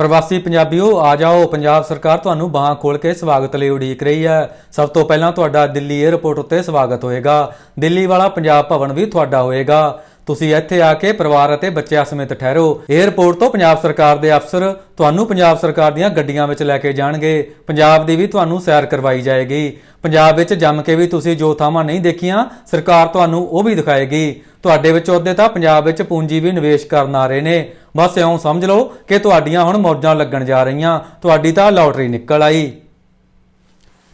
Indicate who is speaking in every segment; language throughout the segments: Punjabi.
Speaker 1: ਪ੍ਰਵਾਸੀ ਪੰਜਾਬੀਓ, ਆ ਜਾਓ, ਪੰਜਾਬ ਸਰਕਾਰ ਤੁਹਾਨੂੰ ਬਾਹਾਂ ਖੋਲ ਕੇ ਸਵਾਗਤ ਲਈ ਉਡੀਕ ਰਹੀ ਹੈ। ਸਭ ਤੋਂ ਪਹਿਲਾਂ ਤੁਹਾਡਾ ਦਿੱਲੀ 에ਅਰਪੋਰਟ ਉੱਤੇ ਸਵਾਗਤ ਹੋਏਗਾ। ਦਿੱਲੀ ਵਾਲਾ ਪੰਜਾਬ ਭਵਨ ਵੀ ਤੁਹਾਡਾ ਹੋਏਗਾ। ਤੁਸੀਂ ਇੱਥੇ ਆ ਕੇ ਪਰਿਵਾਰ ਅਤੇ ਬੱਚਿਆਂ ਸਮੇਤ ਠਹਿਰੋ। 에ਅਰਪੋਰਟ ਤੋਂ ਪੰਜਾਬ ਸਰਕਾਰ ਦੇ ਅਫਸਰ ਤੁਹਾਨੂੰ ਪੰਜਾਬ ਸਰਕਾਰ ਦੀਆਂ ਗੱਡੀਆਂ ਵਿੱਚ ਲੈ ਕੇ ਜਾਣਗੇ। ਪੰਜਾਬ ਦੀ ਵੀ ਤੁਹਾਨੂੰ ਸੈਰ ਕਰਵਾਈ ਜਾਏਗੀ। ਪੰਜਾਬ ਵਿੱਚ ਜੰਮ ਕੇ ਵੀ ਤੁਸੀਂ ਜੋ ਥਾਵਾਂ ਨਹੀਂ ਦੇਖੀਆਂ, ਸਰਕਾਰ ਤੁਹਾਨੂੰ ਉਹ ਵੀ ਦਿਖਾਏਗੀ। ਤੁਹਾਡੇ ਵਿੱਚ ਉਹਦੇ ਤਾਂ ਪੰਜਾਬ ਵਿੱਚ ਪੂੰਜੀ ਵੀ ਨਿਵੇਸ਼ ਕਰਨ ਆ ਰਹੇ ਨੇ। ਬਸ ਇਉਂ ਸਮਝ ਲਓ ਕਿ ਤੁਹਾਡੀਆਂ ਹੁਣ ਮੌਜਾਂ ਲੱਗਣ ਜਾ ਰਹੀਆਂ। ਤੁਹਾਡੀ ਤਾਂ ਲਾਟਰੀ ਨਿਕਲ ਆਈ।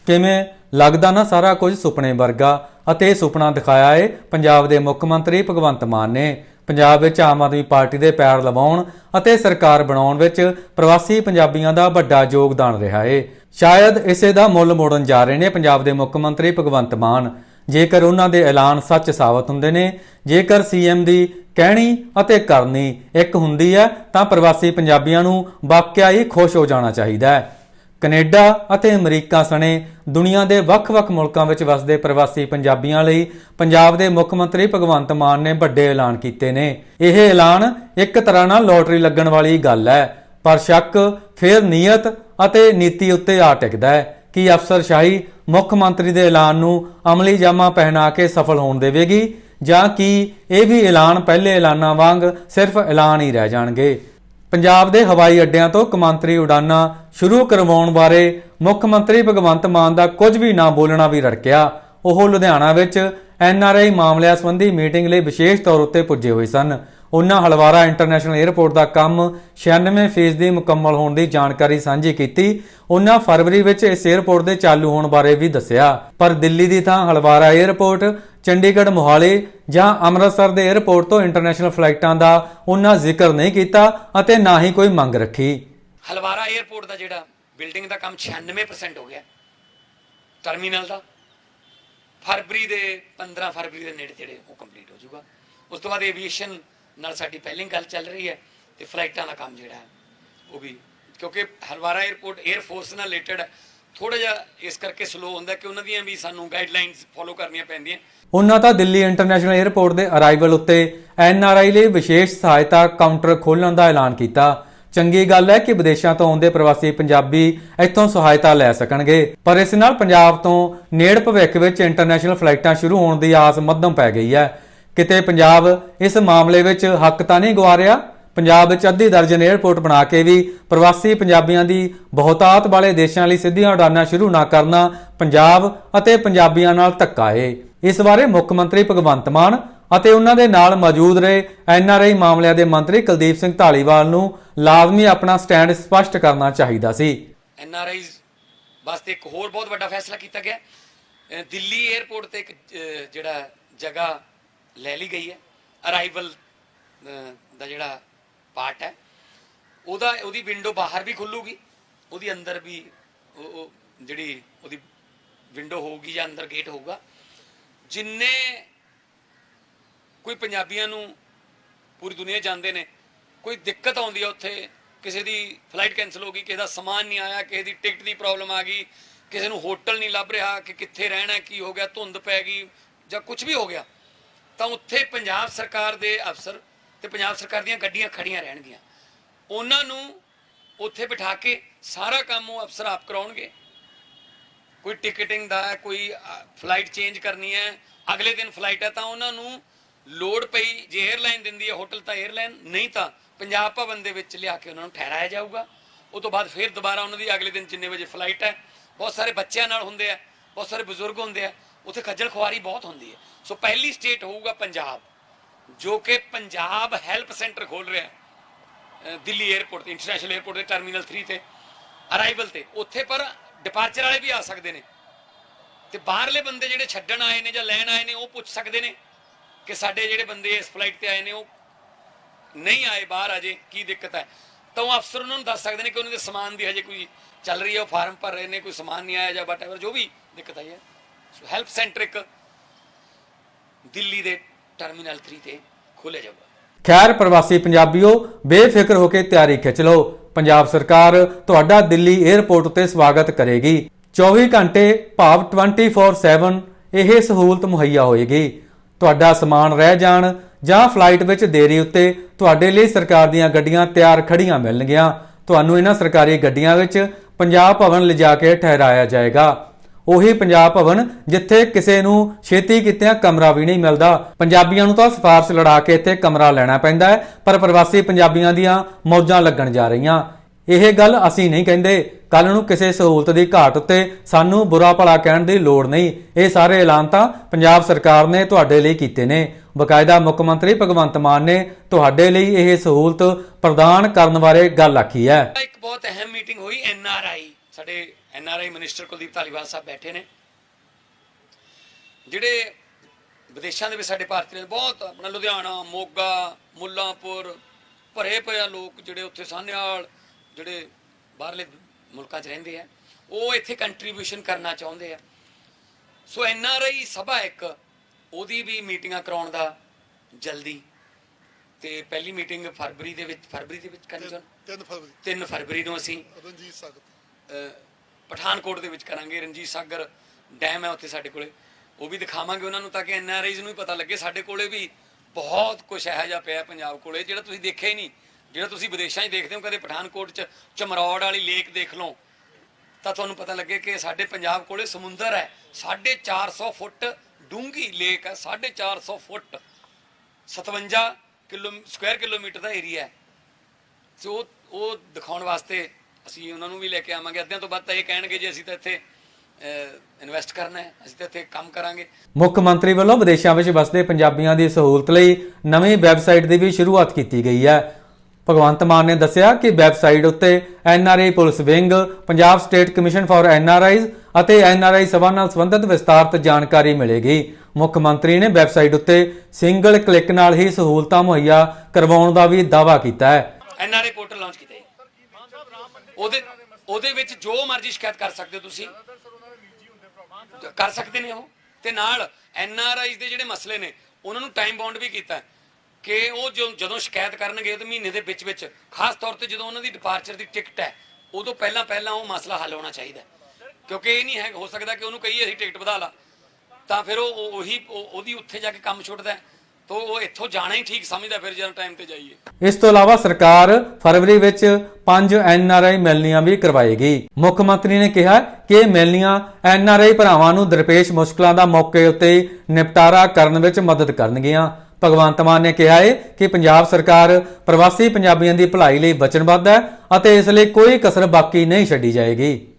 Speaker 1: ਕਿਵੇਂ? ਲੱਗਦਾ ਨਾ ਸਾਰਾ ਕੁਝ ਸੁਪਨੇ ਵਰਗਾ। ਅਤੇ ਇਹ ਸੁਪਨਾ ਦਿਖਾਇਆ ਏ। ਪੰਜਾਬ ਦੇ ਮੁੱਖ ਮੰਤਰੀ ਭਗਵੰਤ ਮਾਨ ਨੇ ਪੰਜਾਬ ਵਿੱਚ ਆਮ ਆਦਮੀ ਪਾਰਟੀ ਦੇ ਪੈਰ ਲਵਾਉਣ ਅਤੇ ਸਰਕਾਰ ਬਣਾਉਣ ਵਿੱਚ ਪ੍ਰਵਾਸੀ ਪੰਜਾਬੀਆਂ ਦਾ ਵੱਡਾ ਯੋਗਦਾਨ ਰਿਹਾ ਏ। ਸ਼ਾਇਦ ਇਸੇ ਦਾ ਮੁੱਲ ਮੋੜਨ ਜਾ ਰਹੇ ਨੇ ਪੰਜਾਬ ਦੇ ਮੁੱਖ ਮੰਤਰੀ ਭਗਵੰਤ ਮਾਨ। ਜੇਕਰ ਉਹਨਾਂ ਦੇ ਐਲਾਨ ਸੱਚ ਸਾਬਤ ਹੁੰਦੇ ਨੇ, ਜੇਕਰ ਸੀਐਮ ਦੀ ਕਹਿਣੀ ਅਤੇ ਕਰਨੀ ਇੱਕ ਹੁੰਦੀ ਹੈ, ਤਾਂ ਪ੍ਰਵਾਸੀ ਪੰਜਾਬੀਆਂ ਨੂੰ ਵਾਕਿਆ ਹੀ ਖੁਸ਼ ਹੋ ਜਾਣਾ ਚਾਹੀਦਾ ਹੈ। ਕੈਨੇਡਾ ਅਤੇ ਅਮਰੀਕਾ ਸਣੇ ਦੁਨੀਆ ਦੇ ਵੱਖ-ਵੱਖ ਮੁਲਕਾਂ ਵਿੱਚ ਵਸਦੇ ਪ੍ਰਵਾਸੀ ਪੰਜਾਬੀਆਂ ਲਈ ਪੰਜਾਬ ਦੇ ਮੁੱਖ ਮੰਤਰੀ ਭਗਵੰਤ ਮਾਨ ਨੇ ਵੱਡੇ ਐਲਾਨ ਕੀਤੇ ਨੇ। ਇਹ ਐਲਾਨ ਇੱਕ ਤਰ੍ਹਾਂ ਨਾਲ ਲੋਟਰੀ ਲੱਗਣ ਵਾਲੀ ਗੱਲ ਹੈ, ਪਰ ਸ਼ੱਕ, ਫਿਰ ਨੀਅਤ ਅਤੇ ਨੀਤੀ ਉੱਤੇ ਆ ਟਿਕਦਾ ਹੈ ਕਿ ਅਫਸਰਸ਼ਾਹੀ ਮੁੱਖ ਮੰਤਰੀ ਦੇ ਐਲਾਨ ਨੂੰ ਅਮਲੀ ਜਾਮਾ ਪਹਿਨਾ ਕੇ ਸਫਲ ਹੋਣ ਦੇਵੇਗੀ ਜਾਂ ਕਿ ਇਹ ਵੀ ਐਲਾਨ ਪਹਿਲੇ ਐਲਾਨਾਂ ਵਾਂਗ ਸਿਰਫ ਐਲਾਨ ਹੀ ਰਹਿ ਜਾਣਗੇ। ਪੰਜਾਬ ਦੇ ਹਵਾਈ ਅੱਡਿਆਂ ਤੋਂ ਕਮਾਂਤਰੀ ਉਡਾਨਾਂ ਸ਼ੁਰੂ ਕਰਵਾਉਣ ਬਾਰੇ ਮੁੱਖ ਮੰਤਰੀ ਭਗਵੰਤ ਮਾਨ ਦਾ ਕੁਝ ਵੀ ਨਾ ਬੋਲਣਾ ਵੀ ਰੜਕਿਆ। ਉਹ ਲੁਧਿਆਣਾ ਵਿੱਚ ਐਨਆਰਆਈ ਮਾਮਲਿਆਂ ਸੰਬੰਧੀ ਮੀਟਿੰਗ ਲਈ ਵਿਸ਼ੇਸ਼ ਤੌਰ ਉੱਤੇ ਪੁੱਜੇ ਹੋਏ ਸਨ। ਉਹਨਾਂ ਹਲਵਾਰਾ ਇੰਟਰਨੈਸ਼ਨਲ 에ਅਰਪੋਰਟ ਦਾ ਕੰਮ 96 ਫੀਸਦੀ ਮੁਕੰਮਲ ਹੋਣ ਦੀ ਜਾਣਕਾਰੀ ਸਾਂਝੀ ਕੀਤੀ। ਉਹਨਾਂ ਫਰਵਰੀ ਵਿੱਚ ਇਸ 에ਅਰਪੋਰਟ ਦੇ ਚਾਲੂ ਹੋਣ ਬਾਰੇ ਵੀ ਦੱਸਿਆ। ਪਰ ਦਿੱਲੀ ਦੀ ਥਾਂ ਹਲਵਾਰਾ 에ਅਰਪੋਰਟ ਚੰਡੀਗੜ੍ਹ, ਮੋਹਾਲੀ ਜਾਂ ਅੰਮ੍ਰਿਤਸਰ ਦੇ 에ਅਰਪੋਰਟ ਤੋਂ ਇੰਟਰਨੈਸ਼ਨਲ ਫਲਾਈਟਾਂ ਦਾ ਉਹਨਾਂ ਜ਼ਿਕਰ ਨਹੀਂ ਕੀਤਾ ਅਤੇ ਨਾ ਹੀ ਕੋਈ ਮੰਗ ਰੱਖੀ।
Speaker 2: ਹਲਵਾਰਾ 에ਅਰਪੋਰਟ ਦਾ ਜਿਹੜਾ ਬਿਲਡਿੰਗ ਦਾ ਕੰਮ 96% ਹੋ ਗਿਆ। ਟਰਮੀਨਲ ਦਾ। ਫਰਵਰੀ ਦੇ 15 ਫਰਵਰੀ ਦੇ ਨੇੜੇ ਤੇੜੇ ਉਹ ਕੰਪਲੀਟ ਹੋ ਜਾਊਗਾ। ਉਸ ਤੋਂ ਬਾਅਦ ਏਵੀਏਸ਼ਨ ਨਾਲ ਸਾਡੀ ਪਹਿਲੀ ਗੱਲ ਚੱਲ ਰਹੀ ਹੈ ਤੇ ਫਲਾਈਟਾਂ ਦਾ ਕੰਮ ਜਿਹੜਾ ਉਹ ਵੀ ਕਿਉਂਕਿ ਹਲਵਾਰਾ 에ਅਰਪੋਰਟ 에ਅਰ ਨਾਲ ਰਿਲੇਟਡ ਥੋੜਾ ਜਿਹਾ ਇਸ ਕਰਕੇ ਸਲੋ ਹੁੰਦਾ ਕਿ ਉਹਨਾਂ ਦੀਆਂ ਵੀ ਸਾਨੂੰ ਗਾਈਡਲਾਈਨਸ ਫੋਲੋ ਕਰਨੀਆਂ ਪੈਂਦੀਆਂ।
Speaker 1: ਉਹਨਾਂ ਤਾਂ ਦਿੱਲੀ ਇੰਟਰਨੈਸ਼ਨਲ 에ਅਰਪੋਰਟ ਦੇ ਅਰਾਈਵਲ ਉੱਤੇ ਐਨਆਰਆਈ ਲਈ ਵਿਸ਼ੇਸ਼ ਸਹਾਇਤਾ ਕਾਊਂਟਰ ਖੋਲ੍ਹਣ ਦਾ ਐਲਾਨ ਕੀਤਾ। ਚੰਗੀ ਗੱਲ ਹੈ ਕਿ ਵਿਦੇਸ਼ਾਂ ਤੋਂ ਆਉਂਦੇ ਪ੍ਰਵਾਸੀ ਪੰਜਾਬੀ ਇੱਥੋਂ ਸਹਾਇਤਾ ਲੈ ਸਕਣਗੇ, ਪਰ ਇਸ ਨਾਲ ਪੰਜਾਬ ਤੋਂ ਨੇੜ ਭਵਿੱਖ ਵਿੱਚ ਇੰਟਰਨੈਸ਼ਨਲ ਫਲਾਈਟਾਂ ਸ਼ੁਰੂ ਹੋਣ ਦੀ ਆਸ ਮੱਧਮ ਪੈ ਗਈ ਹੈ। ਕਿਤੇ ਪੰਜਾਬ ਇਸ ਮਾਮਲੇ ਵਿੱਚ ਹੱਕ ਤਾਂ ਨਹੀਂ ਗਵਾ ਰਿਹਾ ਪੰਜਾਬ ਵਿੱਚ ਅੱਧੀ ਦਰਜਨ 에ਅਰਪੋਰਟ ਬਣਾ ਕੇ ਵੀ ਪ੍ਰਵਾਸੀ ਪੰਜਾਬੀਆਂ ਦੀ ਬਹੁਤਾਤ ਵਾਲੇ ਦੇਸ਼ਾਂ ਲਈ ਸਿੱਧੀਆਂ ਉਡਾਨਾਂ ਸ਼ੁਰੂ ਨਾ ਕਰਨਾ ਪੰਜਾਬ ਅਤੇ ਪੰਜਾਬੀਆਂ ਨਾਲ ਧੱਕਾ ਏ ਇਸ ਬਾਰੇ ਮੁੱਖ ਮੰਤਰੀ ਭਗਵੰਤ ਮਾਨ ਅਤੇ ਉਹਨਾਂ ਦੇ ਨਾਲ ਮੌਜੂਦ ਰਹੇ ਐਨਆਰਆਈ ਮਾਮਲਿਆਂ ਦੇ ਮੰਤਰੀ ਕੁਲਦੀਪ ਸਿੰਘ ਢਾਲੀਵਾਲ ਨੂੰ ਲਾਜ਼ਮੀ ਆਪਣਾ ਸਟੈਂਡ ਸਪਸ਼ਟ ਕਰਨਾ ਚਾਹੀਦਾ ਸੀ।
Speaker 2: ਐਨ ਵਾਸਤੇ ਇੱਕ ਹੋਰ ਬਹੁਤ ਵੱਡਾ ਫੈਸਲਾ ਕੀਤਾ ਗਿਆ। ਦਿੱਲੀ 에ਅਰਪੋਰਟ ਤੇ ਇੱਕ ਜਿਹੜਾ ਜਗ੍ਹਾ ਲੈ ਲਈ ਗਈ ਹੈ। ਅਰਾਈਵਲ ਦਾ ਜਿਹੜਾ ਪਾਰਟ ਹੈ। ਉਹਦਾ, ਉਹਦੀ ਵਿੰਡੋ ਬਾਹਰ ਵੀ ਖੁੱਲੂਗੀ, ਉਹਦੀ ਅੰਦਰ ਵੀ ਉਹ ਜਿਹੜੀ ਉਹਦੀ ਵਿੰਡੋ ਹੋਊਗੀ ਜਾਂ ਅੰਦਰ ਗੇਟ ਹੋਊਗਾ। ਜਿੰਨੇ ਕੋਈ ਪੰਜਾਬੀਆਂ ਨੂੰ ਪੂਰੀ ਦੁਨੀਆ ਜਾਂਦੇ ਨੇ, ਕੋਈ ਦਿੱਕਤ ਆਉਂਦੀ ਹੈ ਉੱਥੇ, ਕਿਸੇ ਦੀ ਫਲਾਈਟ ਕੈਨਸਲ ਹੋ ਗਈ, ਕਿਸੇ ਦਾ ਸਮਾਨ ਨਹੀਂ ਆਇਆ, ਕਿਸੇ ਦੀ ਟਿਕਟ ਦੀ ਪ੍ਰੋਬਲਮ ਆ ਗਈ, ਕਿਸੇ ਨੂੰ ਹੋਟਲ ਨਹੀਂ ਲੱਭ ਰਿਹਾ ਕਿ ਕਿੱਥੇ ਰਹਿਣਾ, ਕੀ ਹੋ ਗਿਆ, ਧੁੰਦ ਪੈ ਗਈ ਜਾਂ ਕੁਝ ਵੀ ਹੋ ਗਿਆ, ਤਾਂ ਉੱਥੇ ਪੰਜਾਬ ਸਰਕਾਰ ਦੇ ਅਫਸਰ ਤੇ ਪੰਜਾਬ ਸਰਕਾਰ ਦੀਆਂ ਗੱਡੀਆਂ ਖੜੀਆਂ ਰਹਿਣਗੀਆਂ। ਉਹਨਾਂ ਨੂੰ ਉੱਥੇ ਬਿਠਾ ਕੇ ਸਾਰਾ ਕੰਮ ਉਹ ਅਫਸਰ ਆਪ ਕਰਾਉਣਗੇ। ਕੋਈ ਟਿਕਟਿੰਗ ਦਾ, ਕੋਈ ਫਲਾਈਟ ਚੇਂਜ ਕਰਨੀ ਹੈ, ਅਗਲੇ ਦਿਨ ਫਲਾਈਟ ਹੈ ਤਾਂ ਉਹਨਾਂ ਨੂੰ ਲੋਡ ਪਈ, ਜੇ 에ਅਰਲਾਈਨ ਦਿੰਦੀ ਹੈ ਹੋਟਲ ਤਾਂ 에ਅਰਲਾਈਨ ਨਹੀਂ ਤਾਂ ਪੰਜਾਬ ਭਵਨ ਦੇ ਵਿੱਚ ਲਿਆ ਕੇ ਉਹਨਾਂ ਨੂੰ ਠਹਿਰਾਇਆ ਜਾਊਗਾ। ਉਹ ਤੋਂ ਬਾਅਦ ਫਿਰ ਦੁਬਾਰਾ ਉਹਨਾਂ ਦੀ ਅਗਲੇ ਦਿਨ ਜਿੰਨੇ ਵਜੇ ਫਲਾਈਟ ਹੈ, ਬਹੁਤ ਸਾਰੇ ਬੱਚਿਆਂ ਨਾਲ ਹੁੰਦੇ ਆ ਬਹੁਤ ਸਾਰੇ ਬਜ਼ੁਰਗ ਹੁੰਦੇ ਆ ਉੱਥੇ ਖੱਜਲ ਖੁਆਰੀ ਬਹੁਤ ਹੁੰਦੀ ਹੈ। ਸੋ ਪਹਿਲੀ ਸਟੇਟ ਹੋਊਗਾ ਪੰਜਾਬ। ਜੋ ਕਿ ਪੰਜਾਬ ਹੈਲਪ ਸੈਂਟਰ ਖੋਲ ਰਿਹਾ ਦਿੱਲੀ 에ਅਰਪੋਰਟ ਤੇ, ਇੰਟਰਨੈਸ਼ਨਲ 에ਅਰਪੋਰਟ ਦੇ ਟਰਮੀਨਲ 3 ਤੇ, ਅਰਾਈਵਲ ਤੇ। ਉੱਥੇ ਪਰ ਡਿਪਾਰਚਰ ਵਾਲੇ ਵੀ ਆ ਸਕਦੇ ਨੇ। ਤੇ ਬਾਹਰਲੇ ਬੰਦੇ ਜਿਹੜੇ ਛੱਡਣ ਆਏ ਨੇ ਜਾਂ ਲੈਣ ਆਏ ਨੇ, ਉਹ ਪੁੱਛ ਸਕਦੇ ਨੇ ਕਿ ਸਾਡੇ ਜਿਹੜੇ ਬੰਦੇ ਇਸ ਫਲਾਈਟ ਤੇ ਆਏ ਨੇ, ਉਹ ਨਹੀਂ ਆਏ ਬਾਹਰ ਅਜੇ, ਕੀ ਦਿੱਕਤ ਹੈ? ਤਾਂ ਉਹ ਅਫਸਰ ਉਹਨਾਂ ਨੂੰ ਦੱਸ ਸਕਦੇ ਨੇ ਕਿ ਉਹਨਾਂ ਦੇ ਸਮਾਨ ਦੀ ਹਜੇ ਕੋਈ ਚੱਲ ਰਹੀ ਹੈ, ਉਹ ਫਾਰਮ ਭਰ ਰਹੇ ਨੇ, ਕੋਈ ਸਮਾਨ ਨਹੀਂ ਆਇਆ ਜਾਂ ਵਟਐਵਰ ਜੋ ਵੀ ਦਿੱਕਤ ਆਈ ਹੈ। ਸੋ ਹੈਲਪ ਸੈਂਟਰ ਇੱਕ ਦਿੱਲੀ ਦੇ ਟਰਮੀਨਲ 3 ਤੇ ਖੋਲ੍ਹਿਆ ਜਾਊਗਾ।
Speaker 1: ਖੈਰ ਪ੍ਰਵਾਸੀ ਪੰਜਾਬੀਓ, ਬੇਫਿਕਰ ਹੋ ਕੇ ਤਿਆਰੀ ਖਿੱਚ ਲਓ। ਪੰਜਾਬ ਸਰਕਾਰ ਤੁਹਾਡਾ ਦਿੱਲੀ 에ਅਰਪੋਰਟ ਉੱਤੇ ਸਵਾਗਤ ਕਰੇਗੀ। 24 ਘੰਟੇ ਭਾਵ 24/7 ਇਹ ਸਹੂਲਤ ਮੁਹੱਈਆ ਹੋਏਗੀ। ਤੁਹਾਡਾ ਸਮਾਨ ਰਹਿ ਜਾਣ ਜਾਂ ਫਲਾਈਟ ਵਿੱਚ ਦੇਰੀ ਉੱਤੇ ਤੁਹਾਡੇ ਲਈ ਸਰਕਾਰ ਦੀਆਂ ਗੱਡੀਆਂ ਤਿਆਰ ਖੜੀਆਂ ਮਿਲਣਗੀਆਂ। ਤੁਹਾਨੂੰ ਇਹਨਾਂ ਸਰਕਾਰੀ ਗੱਡੀਆਂ ਵਿੱਚ ਪੰਜਾਬ ਭਵਨ ਲਿਜਾ ਕੇ ਠਹਿਰਾਇਆ ਜਾਏਗਾ। ਉਹੀ ਪੰਜਾਬ ਭਵਨ ਜਿੱਥੇ ਕਿਸੇ ਨੂੰ ਛੇਤੀ ਕਿਤਿਆਂ ਕਮਰਾ ਵੀ ਨਹੀਂ ਮਿਲਦਾ। ਪੰਜਾਬੀਆਂ ਨੂੰ ਤਾਂ ਸਿਫਾਰਸ਼ ਲੜਾ ਕੇ ਇੱਥੇ ਕਮਰਾ ਲੈਣਾ ਪੈਂਦਾ ਹੈ, ਪਰ ਪ੍ਰਵਾਸੀ ਪੰਜਾਬੀਆਂ ਦੀਆਂ ਮੌਜਾਂ ਲੱਗਣ ਜਾ ਰਹੀਆਂ। ਇਹ ਗੱਲ ਅਸੀਂ ਨਹੀਂ ਕਹਿੰਦੇ। ਕੱਲ ਨੂੰ ਕਿਸੇ ਸਹੂਲਤ ਦੀ ਘਾਟ ਉੱਤੇ ਸਾਨੂੰ ਬੁਰਾ ਭਲਾ ਕਹਿਣ ਦੀ ਲੋੜ ਨਹੀਂ। ਇਹ ਸਾਰੇ ਐਲਾਨ ਤਾਂ ਪੰਜਾਬ ਸਰਕਾਰ ਨੇ ਤੁਹਾਡੇ ਲਈ ਕੀਤੇ ਨੇ। ਬਕਾਇਦਾ ਮੁੱਖ ਮੰਤਰੀ ਭਗਵੰਤ ਮਾਨ ਨੇ ਤੁਹਾਡੇ ਲਈ ਇਹ ਸਹੂਲਤ ਪ੍ਰਦਾਨ ਕਰਨ ਬਾਰੇ ਗੱਲ ਆਖੀ ਹੈ।
Speaker 2: ਇੱਕ ਬਹੁਤ ਅਹਿਮ ਮੀਟਿੰਗ ਹੋਈ, ਐਨ ਸਾਡੇ N R I minister Kuldeep Dhaliwal Sahib ਬੈਠੇ ਨੇ। ਜਿਹੜੇ ਵਿਦੇਸ਼ਾਂ ਦੇ ਵਿੱਚ ਸਾਡੇ ਭਾਰਤੀਆਂ ਦੇ ਬਹੁਤ ਆਪਣਾ ਲੁਧਿਆਣਾ ਮੋਗਾ ਮੁੱਲਾਂਪੁਰ ਭਰੇ ਪਏ ਆ ਲੋਕ ਜਿਹੜੇ ਉੱਥੇ ਸਾਹਨੇਵਾਲ ਜਿਹੜੇ ਬਾਹਰਲੇ ਮੁਲਕਾਂ 'ਚ ਰਹਿੰਦੇ ਆ ਉਹ ਇੱਥੇ ਕੰਟਰੀਬਿਊਸ਼ਨ ਕਰਨਾ ਚਾਹੁੰਦੇ ਆ। ਸੋ ਐਨ ਆਰ ਆਈ ਸਭਾ ਇੱਕ ਉਹਦੀ ਵੀ ਮੀਟਿੰਗਾਂ ਕਰਾਉਣ ਦਾ ਜਲਦੀ। ਤੇ ਪਹਿਲੀ ਮੀਟਿੰਗ ਫਰਵਰੀ ਦੇ ਵਿੱਚ ਫਰਵਰੀ ਦੇ ਵਿੱਚ ਕਰਨੀ ਚਾਹੁੰਦੇ?
Speaker 3: 3 ਫਰਵਰੀ।
Speaker 2: 3 ਫਰਵਰੀ ਨੂੰ ਅਸੀਂ
Speaker 3: ਰਣਜੀਤ ਸਾਗਰ
Speaker 2: ਪਠਾਨਕੋਟ ਦੇ ਵਿੱਚ ਕਰਾਂਗੇ, ਰਣਜੀਤ ਸਾਗਰ ਡੈਮ ਹੈ ਉੱਥੇ ਸਾਡੇ ਕੋਲੇ। ਉਹ ਵੀ ਦਿਖਾਵਾਂਗੇ ਉਹਨਾਂ ਨੂੰ ਤਾਂ ਕਿ ਐਨਆਰਆਈਜ਼ ਨੂੰ ਵੀ ਪਤਾ ਲੱਗੇ। ਸਾਡੇ ਕੋਲੇ ਵੀ ਬਹੁਤ ਕੁਝ ਇਹੋ ਜਿਹਾ ਪਿਆ ਪੰਜਾਬ ਕੋਲੇ, ਜਿਹੜਾ ਤੁਸੀਂ ਦੇਖਿਆ ਹੀ ਨਹੀਂ। ਜਿਹੜਾ ਤੁਸੀਂ ਵਿਦੇਸ਼ਾਂ 'ਚ ਦੇਖਦੇ ਹੋ, ਕਦੇ ਪਠਾਨਕੋਟ 'ਚ ਚਮਰੌੜ ਵਾਲੀ ਲੇਕ ਦੇਖ ਲਓ, ਤਾਂ ਤੁਹਾਨੂੰ ਪਤਾ ਲੱਗੇ ਕਿ ਸਾਡੇ ਪੰਜਾਬ ਕੋਲੇ ਸਮੁੰਦਰ ਹੈ। 450 ਫੁੱਟ ਡੂੰਘੀ ਲੇਕ ਹੈ 450 ਫੁੱਟ 57 ਕਿਲੋ ਸਕੁਆਇਰ ਕਿਲੋਮੀਟਰ ਦਾ ਏਰੀਆ ਹੈ। ਸੋ ਉਹ- ਉਹ ਦਿਖਾਉਣ ਵਾਸਤੇ ਅਸੀਂ ਉਹਨਾਂ ਨੂੰ ਵੀ ਲੈ ਕੇ ਆਵਾਂਗੇ। ਅੱਧਿਆਂ ਤੋਂ ਬਾਅਦ ਤਾਂ ਇਹ ਕਹਿਣਗੇ ਜੇ ਅਸੀਂ ਤਾਂ ਇੱਥੇ ਇਨਵੈਸਟ ਕਰਨਾ ਹੈ। ਅਸੀਂ ਤਾਂ ਇੱਥੇ ਕੰਮ ਕਰਾਂਗੇ।
Speaker 1: ਮੁੱਖ ਮੰਤਰੀ ਵੱਲੋਂ ਵਿਦੇਸ਼ਾਂ ਵਿੱਚ ਵਸਦੇ ਪੰਜਾਬੀਆਂ ਦੀ ਸਹੂਲਤ ਲਈ ਨਵੀਂ ਵੈਬਸਾਈਟ ਦੀ ਵੀ ਸ਼ੁਰੂਆਤ ਕੀਤੀ ਗਈ ਹੈ। ਭਗਵੰਤ ਮਾਨ ਨੇ ਦੱਸਿਆ ਕਿ ਵੈਬਸਾਈਟ ਉੱਤੇ NRI police wing Punjab state commission for NRIs ਅਤੇ ਐਨਆਰਆਈ ਸਭਾ ਨਾਲ ਸੰਬੰਧਿਤ ਵਿਸਤਾਰਤ ਜਾਣਕਾਰੀ ਮਿਲੇਗੀ। ਮੁੱਖ ਮੰਤਰੀ ਨੇ ਵੈਬਸਾਈਟ ਉੱਤੇ ਸਿੰਗਲ ਕਲਿੱਕ ਨਾਲ ਹੀ ਸਹੂਲਤਾਂ ਮੁਹੱਈਆ ਕਰਵਾਉਣ ਦਾ ਵੀ ਦਾਅਵਾ ਕੀਤਾ ਹੈ।
Speaker 2: ਐਨਆਰਏ ਪੋਰਟਲ ਲਾਂਚ ਕੀਤਾ ਉਹਦੇ ਉਹਦੇ ਵਿੱਚ ਜੋ ਮਰਜ਼ੀ ਸ਼ਿਕਾਇਤ ਕਰ ਸਕਦੇ ਹੋ ਤੁਸੀਂ। ਕਰ ਸਕਦੇ ਨੇ ਉਹ। ਤੇ ਨਾਲ ਐਨਆਰਆਈਜ਼ ਦੇ ਜਿਹੜੇ ਮਸਲੇ ਨੇ, ਉਹਨਾਂ ਨੂੰ ਟਾਈਮ ਬਾਉਂਡ ਵੀ ਕੀਤਾ ਕਿ ਉਹ ਜੋ- ਜਦੋਂ ਸ਼ਿਕਾਇਤ ਕਰਨਗੇ ਤੇ ਮਹੀਨੇ ਦੇ ਵਿੱਚ ਵਿੱਚ, ਖਾਸ ਤੌਰ ਤੇ ਜਦੋਂ ਉਹਨਾਂ ਦੀ ਡਿਪਾਰਚਰ ਦੀ ਟਿਕਟ ਹੈ, ਉਦੋਂ ਪਹਿਲਾਂ ਪਹਿਲਾਂ ਉਹ ਮਸਲਾ ਹੱਲ ਹੋਣਾ ਚਾਹੀਦਾ ਕਿਉਂਕਿ ਇਹ ਨਹੀਂ ਹੈ ਹੋ ਸਕਦਾ ਕਿ ਉਹਨੂੰ ਕਹੀਏ ਅਸੀਂ ਟਿਕਟ ਵਧਾ ਲਾ। ਤਾਂ ਫਿਰ ਉਹ, ਉਹੀ ਉਹਦੀ ਉੱਥੇ ਜਾ ਕੇ ਕੰਮ ਛੁੱਟਦਾ ਹੈ। ਤਾਂ ਉਹ ਇੱਥੋਂ ਜਾਣਾ ਹੀ ਠੀਕ ਸਮਝਦਾ ਫਿਰ ਜਦੋਂ ਟਾਈਮ ਤੇ ਜਾਈਏ।
Speaker 1: ਇਸ ਤੋਂ ਇਲਾਵਾ ਸਰਕਾਰ ਫਰਵਰੀ ਵਿੱਚ 5 ਐਨਆਰਆਈ ਮਿਲਣੀਆਂ ਵੀ ਕਰਵਾਏਗੀ। ਮੁੱਖ ਮੰਤਰੀ ਨੇ ਕਿਹਾ ਕਿ ਇਹ ਐਨਆਰਆਈ ਭਰਾਵਾਂ ਨੂੰ ਦਰਪੇਸ਼ ਮੁਸ਼ਕਲਾਂ ਦਾ ਮੌਕੇ ਉੱਤੇ ਨਿਪਟਾਰਾ ਕਰਨ ਵਿੱਚ ਮਦਦ ਕਰਨਗੀਆਂ। ਭਗਵੰਤ ਮਾਨ ਨੇ ਕਿਹਾ ਹੈ ਕਿ ਪੰਜਾਬ ਸਰਕਾਰ ਪ੍ਰਵਾਸੀ ਪੰਜਾਬੀਆਂ ਦੀ ਭਲਾਈ ਲਈ ਵਚਨਬੱਧ ਹੈ ਅਤੇ ਇਸ ਲਈ ਕੋਈ ਕਸਰ ਬਾਕੀ ਨਹੀਂ ਛੱਡੀ ਜਾਏਗੀ।